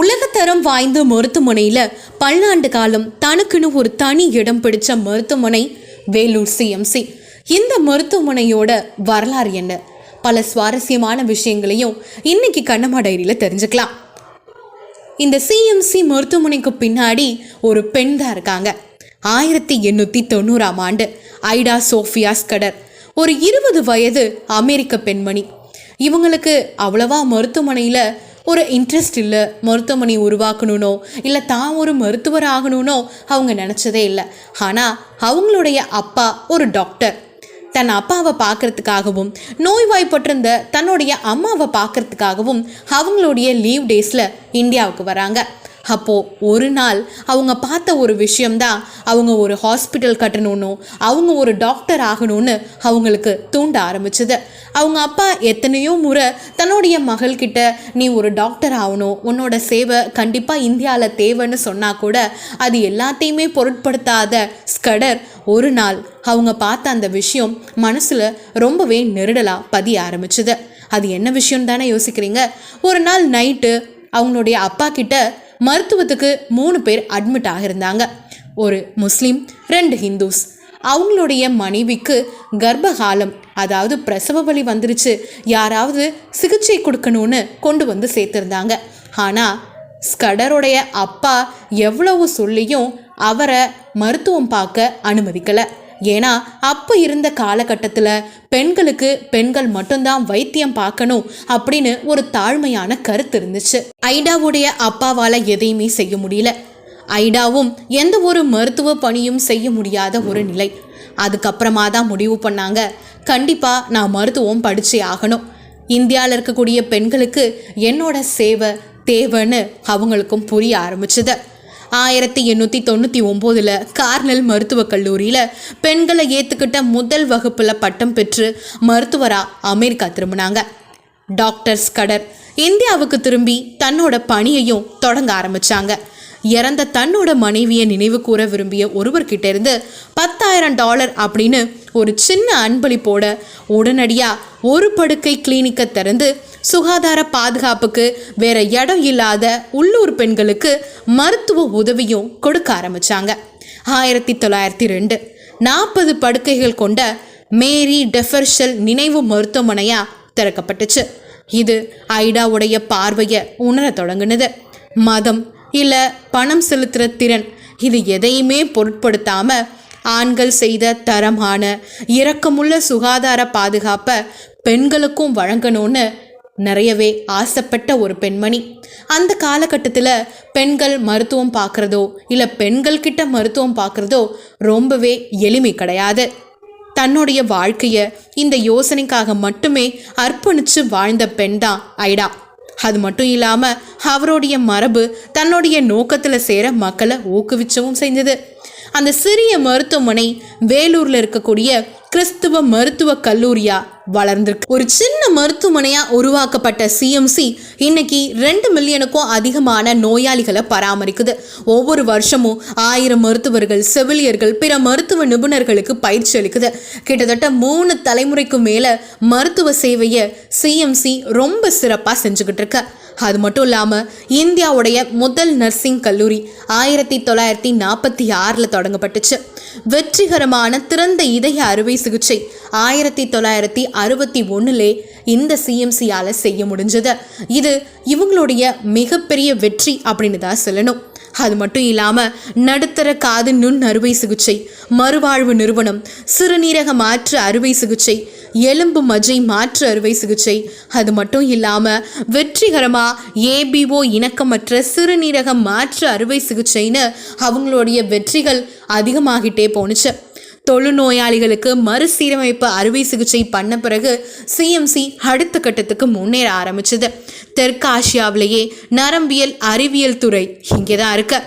உலகத்தரம் வாய்ந்த மருத்துவமனையில் பல்லாண்டு காலம் தனக்குன்னு ஒரு தனி இடம் பிடிச்ச மருத்துவமனை வேலூர் சிஎம்சி இந்த மருத்துவமனையோட வரலாறு என்ன? பல சுவாரஸ்யமான விஷயங்களையும் இன்னைக்கு கண்ணம்மா டைரியில் தெரிஞ்சுக்கலாம். இந்த சிஎம்சி மருத்துவமனைக்கு பின்னாடி ஒரு பெண் தான் இருக்காங்க. ஆயிரத்தி எண்ணூற்றி தொண்ணூறாம் ஆண்டு ஐடா சோஃபியாஸ் கடர் ஒரு இருபது வயது அமெரிக்க பெண்மணி. இவங்களுக்கு அவ்வளவா மருத்துவமனையில் ஒரு இன்ட்ரெஸ்ட் இல்லை மருத்துவமனை உருவாக்கணுனோ இல்லை தான் ஒரு மருத்துவர் ஆகணும்னோ அவங்க நினச்சதே இல்லை. ஆனால் அவங்களுடைய அப்பா ஒரு டாக்டர் தன் அப்பாவை பார்க்கறதுக்காகவும் நோய்வாய்ப்பட்டிருந்த தன்னுடைய அம்மாவை பார்க்கறதுக்காகவும் அவங்களுடைய லீவ் டேஸில் இந்தியாவுக்கு வராங்க. அப்போது ஒரு நாள் அவங்க பார்த்த ஒரு விஷயம்தான். அவங்க ஒரு ஹாஸ்பிட்டல் கட்டணும்னு அவங்க ஒரு டாக்டர் ஆகணும்னு அவங்களுக்கு தூண்ட ஆரம்பிச்சது. அவங்க அப்பா எத்தனையோ முறை தன்னுடைய மகள்கிட்ட நீ ஒரு டாக்டர் ஆகணும் உன்னோட சேவை கண்டிப்பாக இந்தியாவில் தேவைன்னு சொன்னால் கூட அது எல்லாத்தையுமே பொருட்படுத்தாத ஸ்கடர் ஒரு நாள் அவங்க பார்த்த அந்த விஷயம் மனசில் ரொம்பவே நெருடலாக பதிய ஆரம்பிச்சுது. அது என்ன விஷயம் தானே யோசிக்கிறீங்க? ஒரு நாள் நைட்டு அவங்களுடைய அப்பா கிட்ட மருத்துவத்துக்கு மூணு பேர் அட்மிட் ஆகியிருந்தாங்க. ஒரு முஸ்லீம் ரெண்டு ஹிந்துஸ். அவங்களுடைய மனைவிக்கு கர்ப்பகாலம் அதாவது பிரசவ வலி வந்துருச்சு. யாராவது சிகிச்சை கொடுக்கணும்னு கொண்டு வந்து சேர்த்துருந்தாங்க. ஆனால் ஸ்கடருடைய அப்பா எவ்வளவு சொல்லியும் அவரை மருத்துவம் பார்க்க அனுமதிக்கலை. ஏன்னா அப்போ இருந்த காலகட்டத்தில் பெண்களுக்கு பெண்கள் மட்டும்தான் வைத்தியம் பார்க்கணும் அப்படின்னு ஒரு தாழ்மையான கருத்து இருந்துச்சு. ஐடாவுடைய அப்பாவால் எதையுமே செய்ய முடியல. ஐடாவும் எந்த ஒரு மருத்துவ பணியும் செய்ய முடியாத ஒரு நிலை. அதுக்கப்புறமா தான் முடிவு பண்ணாங்க கண்டிப்பாக நான் மருத்துவம் படித்தே ஆகணும். இந்தியாவில் இருக்கக்கூடிய பெண்களுக்கு என்னோட சேவை தேவைன்னு அவங்களுக்கும் புரிய ஆரம்பிச்சுது. ஆயிரத்தி எண்ணூற்றி தொண்ணூற்றி ஒம்போதில் கார்னல் மருத்துவக் கல்லூரியில் பெண்களை ஏற்றுக்கிட்ட முதல் வகுப்பில் பட்டம் பெற்று மருத்துவராக அமெரிக்கா திரும்பினாங்க. டாக்டர் ஸ்கடர் இந்தியாவுக்கு திரும்பி தன்னோட பணியையும் தொடங்க ஆரம்பித்தாங்க இறந்த தன்னோட மனைவியை நினைவு கூற விரும்பிய ஒருவர்கிட்ட இருந்து பத்தாயிரம் டாலர் அப்படின்னு ஒரு சின்ன அன்பளிப்போட உடனடியாக ஒரு படுக்கை கிளினிக்கை திறந்து சுகாதார பாதுகாப்புக்கு வேற இடம் இல்லாத உள்ளூர் பெண்களுக்கு மருத்துவ உதவியும் கொடுக்க ஆரம்பித்தாங்க ஆயிரத்தி தொள்ளாயிரத்தி ரெண்டு நாற்பது படுக்கைகள் கொண்ட மேரி டெஃபர்ஷல் நினைவு மருத்துவமனையா திறக்கப்பட்டுச்சு. இது ஐடாவுடைய பார்வையை உணர தொடங்குனது. மதம் இல்லை பணம் செலுத்துகிற திறன். இது எதையுமே பொருட்படுத்தாமல் ஆண்கள் செய்த தரமான இரக்கமுள்ள சுகாதார பாதுகாப்பை பெண்களுக்கும் வழங்கணும்னு நிறையவே ஆசைப்பட்ட ஒரு பெண்மணி. அந்த காலகட்டத்தில் பெண்கள் மருத்துவம் பார்க்குறதோ இல்லை பெண்கள்கிட்ட மருத்துவம் பார்க்குறதோ ரொம்பவே எளிமை கிடையாது. தன்னுடைய வாழ்க்கையை இந்த யோசனைக்காக மட்டுமே அர்ப்பணித்து வாழ்ந்த பெண் தான் ஐடா. அது மட்டும் இல்லாமல் அவருடைய மரபு தன்னுடைய நோக்கத்தில் சேர மக்களை ஊக்குவிச்சவும் செஞ்சது. அந்த சிறிய மருத்துவமனை வேலூரில் இருக்கக்கூடிய கிறிஸ்துவ மருத்துவ கல்லூரியாக வளர்ந்துருக்கு. ஒரு சின்ன மருத்துவமனையாக உருவாக்கப்பட்ட சிஎம்சி இன்னைக்கு ரெண்டு மில்லியனுக்கும் அதிகமான நோயாளிகளை பராமரிக்குது. ஒவ்வொரு வருஷமும் ஆயிரம் மருத்துவர்கள் செவிலியர்கள் பிற மருத்துவ நிபுணர்களுக்கு பயிற்சி அளிக்குது. கிட்டத்தட்ட மூணு தலைமுறைக்கு மேல மருத்துவ சேவையை சிஎம்சி ரொம்ப சிறப்பாக செஞ்சுக்கிட்டு இருக்கு. அது மட்டும் இல்லாமல் இந்தியாவுடைய முதல் நர்சிங் கல்லூரி ஆயிரத்தி தொள்ளாயிரத்தி நாற்பத்தி ஆறில் தொடங்கப்பட்டுச்சு. வெற்றிகரமான திறந்த இதய அறுவை சிகிச்சை ஆயிரத்தி தொள்ளாயிரத்தி அறுபத்தி ஒன்றுலே இந்த சிஎம்சியால் செய்ய முடிஞ்சது. இது இவங்களுடைய மிகப்பெரிய வெற்றி அப்படின்னு தான் சொல்லணும். அது மட்டும் இல்லாமல் நடுத்தர காது நுண் அறுவை சிகிச்சை மறுவாழ்வு நிறுவனம் சிறுநீரக மாற்று அறுவை சிகிச்சை எலும்பு மஜை மாற்று அறுவை சிகிச்சை. அது மட்டும் இல்லாமல் வெற்றிகரமாக ஏபிஓ இணக்கமற்ற சிறுநீரக மாற்று அறுவை சிகிச்சைன்னு அவங்களுடைய வெற்றிகள் அதிகமாகிட்டே போணுச்சு. தொழுநோயாளிகளுக்கு மறுசீரமைப்பு அறுவை சிகிச்சை பண்ண பிறகு சிஎம்சி அடுத்த கட்டத்துக்கு முன்னேற ஆரம்பிச்சது. தெற்காசியாவிலேயே நரம்பியல் அறிவியல் துறை இங்கே தான் இருக்கு.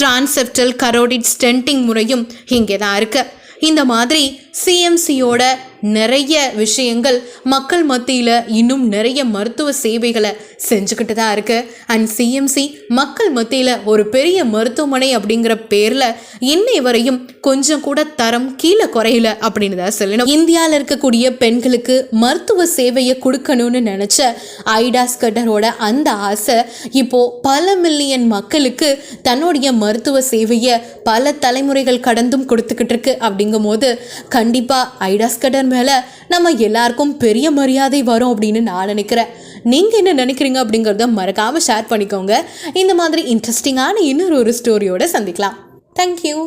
டிரான்செப்டல் கரோடிட் ஸ்டென்டிங் முறையும் இங்கே தான் இருக்கு. இந்த மாதிரி சிஎம்சியோட நிறைய விஷயங்கள் மக்கள் மத்தியில் இன்னும் நிறைய மருத்துவ சேவைகளை செஞ்சுக்கிட்டு தான் இருக்குது அண்ட் சிஎம்சி மக்கள் மத்தியில் ஒரு பெரிய மருத்துவமனை அப்படிங்கிற பேரில் இன்னை வரையும் கொஞ்சம் கூட தரம் கீழே குறையல அப்படின்னு தான் சொல்லணும். இந்தியாவில் இருக்கக்கூடிய பெண்களுக்கு மருத்துவ சேவையை கொடுக்கணும்னு நினச்ச ஐடாஸ் கட்டரோட அந்த ஆசை இப்போ பல மில்லியன் மக்களுக்கு தன்னுடைய மருத்துவ சேவையை பல தலைமுறைகள் கடந்தும் கொடுத்துக்கிட்டு இருக்கு. அப்படிங்கும் போது கண்டிப்பாக ஐடாஸ் கட்டர் மேலே நம்ம எல்லாருக்கும் பெரிய மரியாதை வரும் அப்படின்னு நான் நினைக்கிறேன். நீங்கள் என்ன நினைக்கிறீங்க அப்படிங்கிறத மறக்காமல் ஷேர் பண்ணிக்கோங்க. இந்த மாதிரி இன்ட்ரெஸ்டிங்கான இன்னொரு ஒரு ஸ்டோரியோட சந்திக்கலாம். தேங்க்யூ